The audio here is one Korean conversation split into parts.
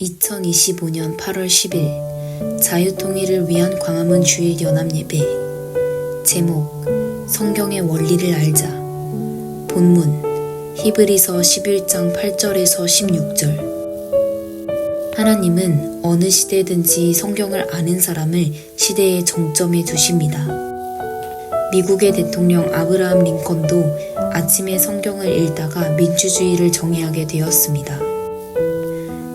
2025년 8월 10일 자유통일을 위한 광화문 주일 연합예배 제목 성경의 원리를 알자 본문 히브리서 11장 8절에서 16절 하나님은 어느 시대든지 성경을 아는 사람을 시대의 정점에 두십니다. 미국의 대통령 아브라함 링컨도 아침에 성경을 읽다가 민주주의를 정의하게 되었습니다.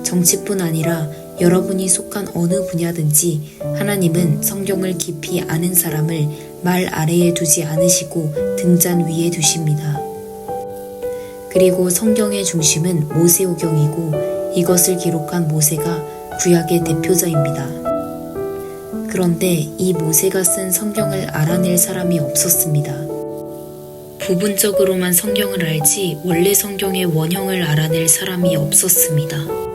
정치뿐 아니라 여러분이 속한 어느 분야든지 하나님은 성경을 깊이 아는 사람을 말 아래에 두지 않으시고 등잔 위에 두십니다. 그리고 성경의 중심은 모세오경이고 이것을 기록한 모세가 구약의 대표자입니다. 그런데 이 모세가 쓴 성경을 알아낼 사람이 없었습니다. 부분적으로만 성경을 알지 원래 성경의 원형을 알아낼 사람이 없었습니다.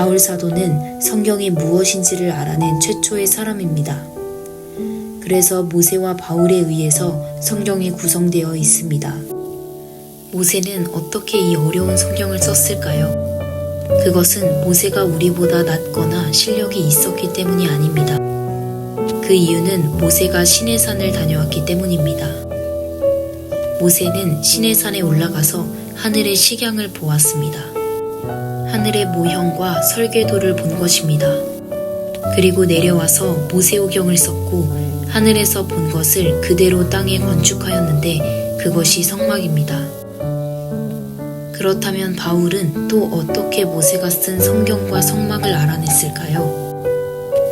바울 사도는 성경이 무엇인지를 알아낸 최초의 사람입니다. 그래서 모세와 바울에 의해서 성경이 구성되어 있습니다. 모세는 어떻게 이 어려운 성경을 썼을까요? 그것은 모세가 우리보다 낫거나 실력이 있었기 때문이 아닙니다. 그 이유는 모세가 신의 산을 다녀왔기 때문입니다. 모세는 신의 산에 올라가서 하늘의 식양을 보았습니다. 하늘의 모형과 설계도를 본 것입니다. 그리고 내려와서 모세오경을 썼고 하늘에서 본 것을 그대로 땅에 건축하였는데 그것이 성막입니다. 그렇다면 바울은 또 어떻게 모세가 쓴 성경과 성막을 알아냈을까요?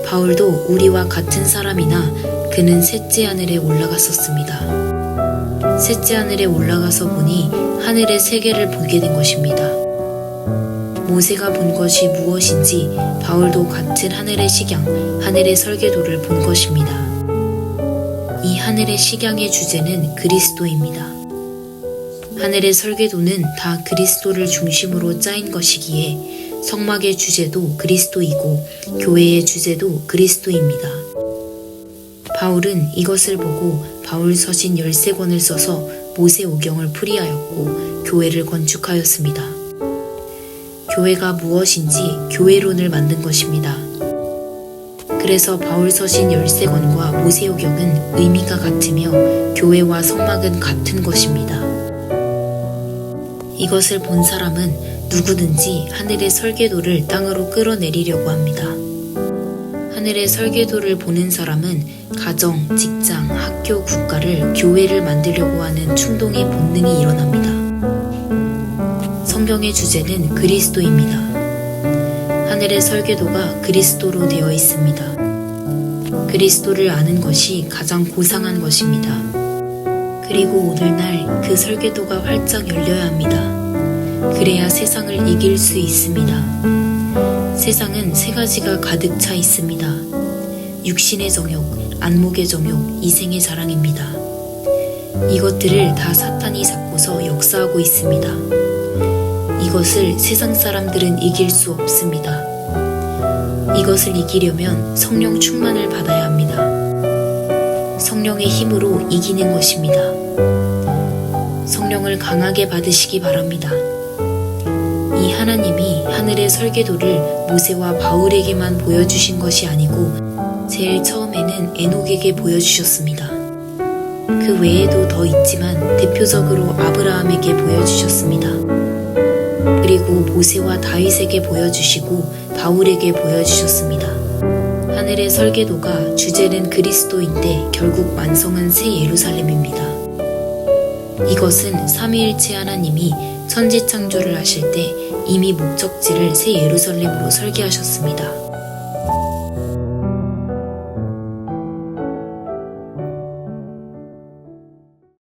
바울도 우리와 같은 사람이나 그는 셋째 하늘에 올라갔었습니다. 셋째 하늘에 올라가서 보니 하늘의 세계를 보게 된 것입니다. 모세가 본 것이 무엇인지 바울도 같은 하늘의 식양, 하늘의 설계도를 본 것입니다. 이 하늘의 식양의 주제는 그리스도입니다. 하늘의 설계도는 다 그리스도를 중심으로 짜인 것이기에 성막의 주제도 그리스도이고 교회의 주제도 그리스도입니다. 바울은 이것을 보고 바울 서신 13권을 써서 모세 오경을 풀이하였고 교회를 건축하였습니다. 교회가 무엇인지 교회론을 만든 것입니다. 그래서 바울 서신 13권과 모세 오경은 의미가 같으며 교회와 성막은 같은 것입니다. 이것을 본 사람은 누구든지 하늘의 설계도를 땅으로 끌어내리려고 합니다. 하늘의 설계도를 보는 사람은 가정, 직장, 학교, 국가를 교회를 만들려고 하는 충동의 본능이 일어납니다. 성경의 주제는 그리스도입니다. 하늘의 설계도가 그리스도로 되어 있습니다. 그리스도를 아는 것이 가장 고상한 것입니다. 그리고 오늘날 그 설계도가 활짝 열려야 합니다. 그래야 세상을 이길 수 있습니다. 세상은 세 가지가 가득 차 있습니다. 육신의 정욕, 안목의 정욕, 이생의 자랑입니다. 이것들을 다 사탄이 잡고서 역사하고 있습니다. 이것을 세상 사람들은 이길 수 없습니다. 이것을 이기려면 성령 충만을 받아야 합니다. 성령의 힘으로 이기는 것입니다. 성령을 강하게 받으시기 바랍니다. 이 하나님이 하늘의 설계도를 모세와 바울에게만 보여주신 것이 아니고 제일 처음에는 에녹에게 보여주셨습니다. 그 외에도 더 있지만 대표적으로 아브라함에게 보여주셨습니다. 그리고 모세와 다윗에게 보여주시고 바울에게 보여주셨습니다. 하늘의 설계도가 주제는 그리스도인데 결국 완성은 새 예루살렘입니다. 이것은 삼위일체 하나님이 천지 창조를 하실 때 이미 목적지를 새 예루살렘으로 설계하셨습니다.